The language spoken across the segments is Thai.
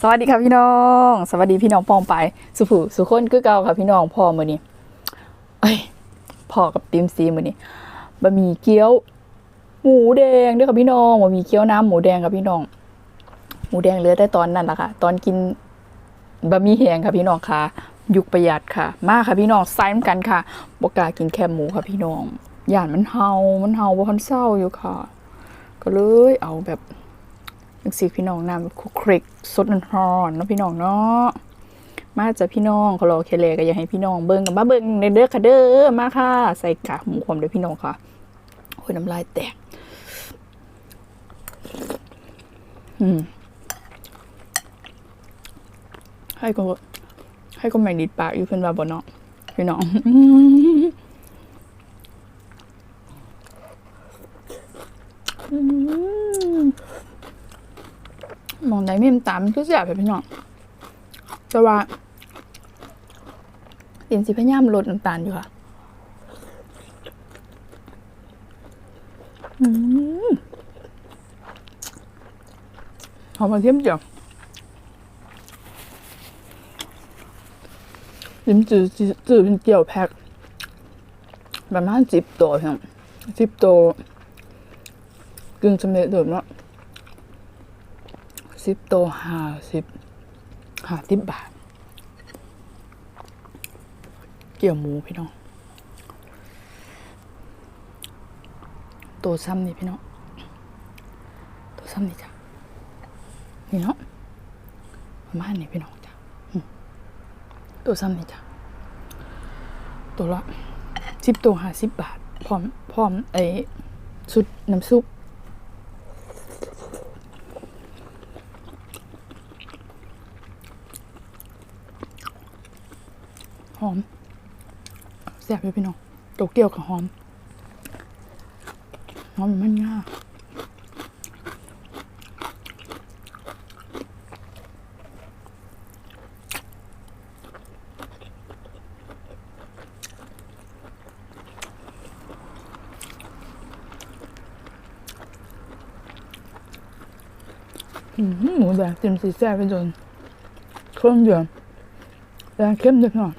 สวัสดีค่ะพี่น้อง สวัสดีพี่น้องปองไป สุผูสุคนคือเก่าค่ะพี่น้องพอมือนี้เอ้ยพอกับติมซีมือนี้บะหมี่เกี๊ยว หมูแดงด้วยค่ะพี่น้องบะหมี่เกี๊ยวน้ำหมูแดงค่ะพี่น้อง หมูแดงเหลือแต่ตอนนั้นแหละค่ะ ตอนกินบะหมี่แห้งค่ะพี่น้องค่ะ ยุคประหยัดค่ะ มากค่ะพี่น้องไซม์กันค่ะบกากินแคบหมูค่ะพี่น้องย่านมันเฮามันเฮาบ่ทันเศร้าอยู่ค่ะ ก็เลยเอาแบบ จังสีพี่น้องน้ำคุกคลิกสดร้อนเนาะพี่น้องเนาะมาจากพี่น้องเขารอเคเลก็อยากให้พี่น้องเบิ่งกับมาเบิ่งในเด้อค่ะเด้อมาค่ะ ใส่กากหมูความเด้อพี่น้องค่ะโอ้ยน้ำลายแตกอืมให้ก็ให้ก็ไม่ดิดปากอยู่เพิ่นว่าบ่เนาะพี่น้อง อืม มองได้มีน้ำตามันก็เสียไปพี่น้องแต่ว่าเตียนสิพยายามลดน้ำตาลอยู่ค่ะ อืมหอมกระเทียมเจียวลิ้มจืดจืดเป็นเจียวแพ็คประมาณสิบตัวเพี่น้องสิบตัวกึ่งสำเร็จรูปเนาะ สิบโตห้าสิบห้าสิบบาท เกี่ยวหมูพี่น้องตัวซ้ำนี่พี่น้องตัวซ้ำนี่จ้ะ นี่เนาะประมาณนี้พี่น้องจ้ะตัวซ้ำนี่จ้ะ ตัวละสิบตัวห้าสิบบาท พร้อม พร้อมไอ้ชุดน้ำซุป หอม แซ่บเลยพี่น้องโตเกียวกับหอมหอมมันง่าอืมหมูแดงเต็มสีแซ่บไปจนเครื่องเดือดแดงเข้มเล็กหน่อย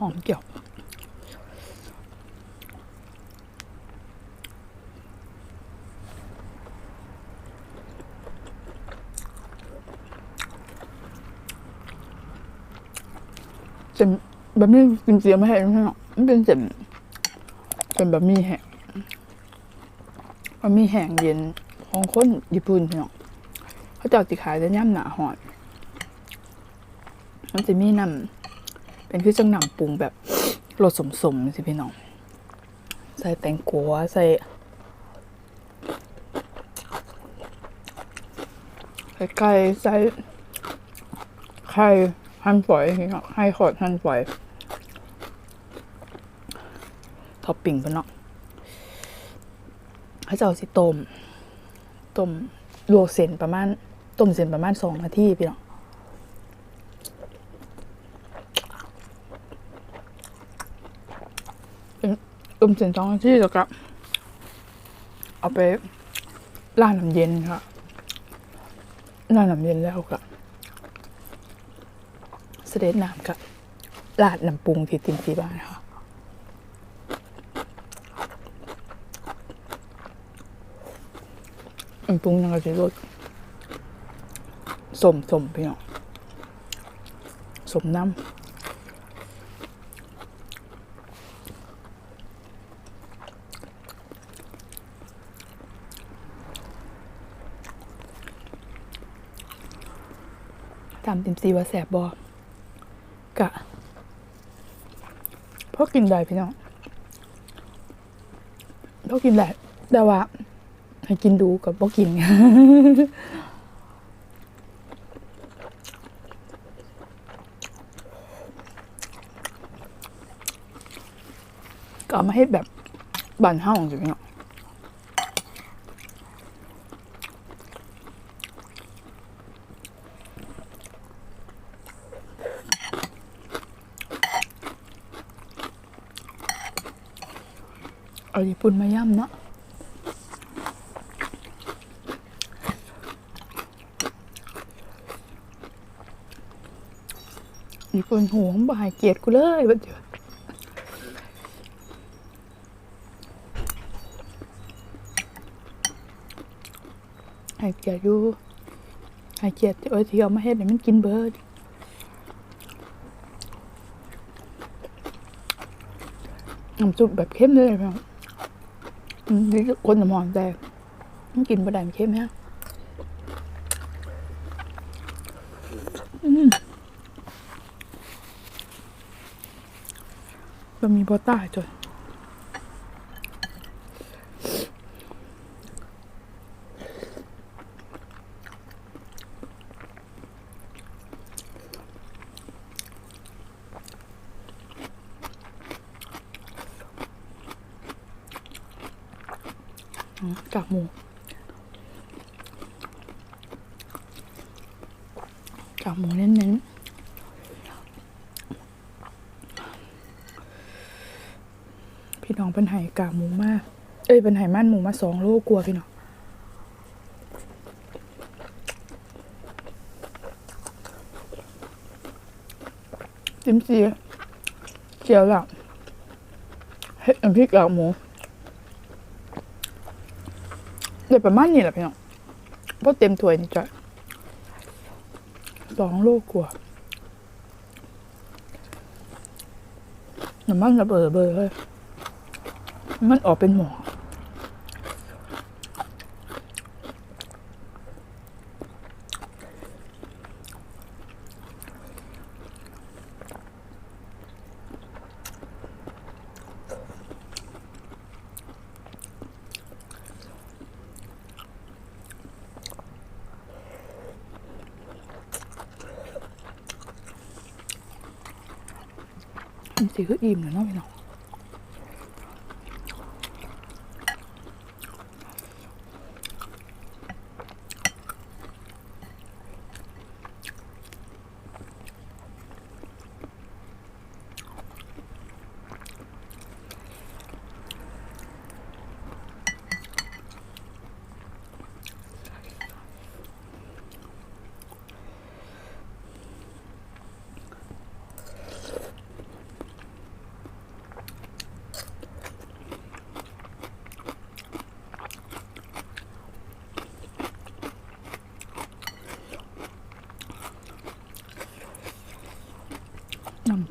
หอมเกี่ยวเส้นแบบนี้กินเสียไม่ให้ใช่หรอกมันเป็นเส้นเป็นแบบมีแห้งบะหมี่แห้งเย็นของคนญี่ปุ่นพี่น้องเขาจ้าติขายแต่ย่ำหนาหอนมันจะมีน้ำ เป็นคือจังหนำปรุงแบบรสสมๆสิพี่น้อง ใส่แตงกวาใส่ใส่ไก่ใส่ไข่หั่นฝอยพี่น้องให้ขอดหั่นฝอยท็อปปิ้งปะเนาะเขาจะเอาสิต้มต้มลวกเส้นประมาณต้มเส้นประมาณสองนาทีพี่น้อง ต้มเส้นสองนาทีแล้วก็เอาไปล่าน้ำเย็นค่ะล่าน้ำเย็นแล้วก็เสด็จน้ำกับลาดน้ำปรุงที่ติมซี่บ้านค่ะน้ำปรุงนั่นก็จะรสสมสมพี่น้องสมน้ำามติมซีว่าแสบบอกะพอกินได้พี่น้องพอกินได้แต่ว่าให้กินดูกับพอกินก็เอามาให้แบบบ้านเฮาสิพี่น้อง เอาญี่ปุ่นมาย่ำเนาะญี่ปุ่นโหมบ่ายเกียรติกูเลยบัดเดียวให้เกียรติอยู่ให้เกียรติเอ้ยที่เอามาเฮ็ดให้มันกินเบิดน้ำซุปแบบเข้มเลยพี่น้องอืม นี่คนน้ำหอมแต่มันกินบ่ได้เข้มฮะอืมบะหมี่บอต้าจ้ะ อืมกากหมูกากหมูเน้นๆพี่น้องเป็นไห่กากหมูมากเอ้ยเป็นไห่ม่านหมูมาสองโลกลัวพี่น้องจิ้มซีเจียวหลักเห็ดน้ำพริกกากหมู เดี๋ยวประมาณนี้แหละพี่น้องเพราะเต็มถ้วยนี่จ้ะสองโลกว่าน้ำมันระเบิดเบอร์เลยมันออกเป็นหมอก นสิคืออิ่มเ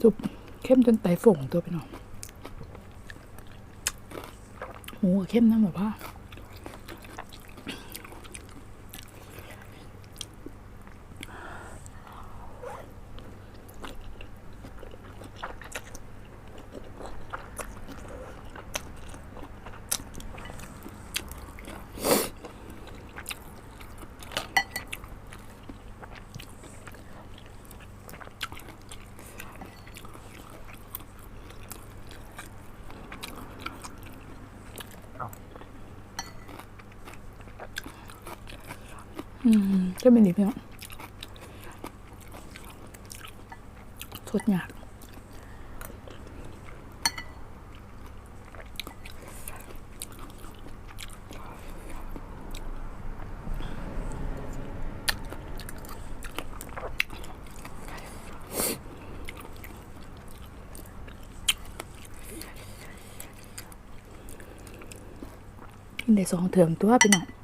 ซุปเข้มจนไตฝงตัวไปหน่อยหมูเข้มนะแบบว่า อืมจะเป็นดีพี่น้องสดยากกินได้สองเถื่อมตัวพี่น้อง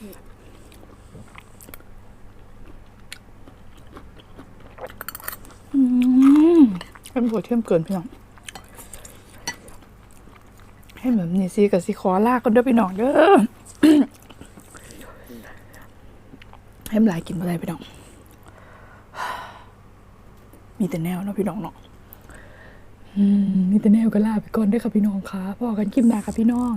เป็นผัวเทียมเกินพี่น้อง ให้แบบนี้สิกับสิขอลากกันด้อพี่น้องเด้อให้มหลายกินอะไรพี่น้อง มีแต่แนวเนาะพี่น้องเนาะมีแต่แนวก็ลาไปก่อนด้อค่ะพี่น้องค่ะพอกันคลิปหน้าค่ะพี่น้อง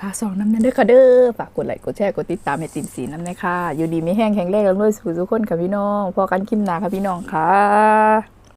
ฝากสองน้ำนั้นเด้อค่ะเด้อฝากกดไลค์กดแชร์กดติดตามให้ติมสีน้ำเลยค่ะ อยู่ดีไม่แห้งแข็งแรงกันด้วยสู่ทุกคนค่ะพี่น้องพอกันคิมนาค่ะพี่น้องค่ะ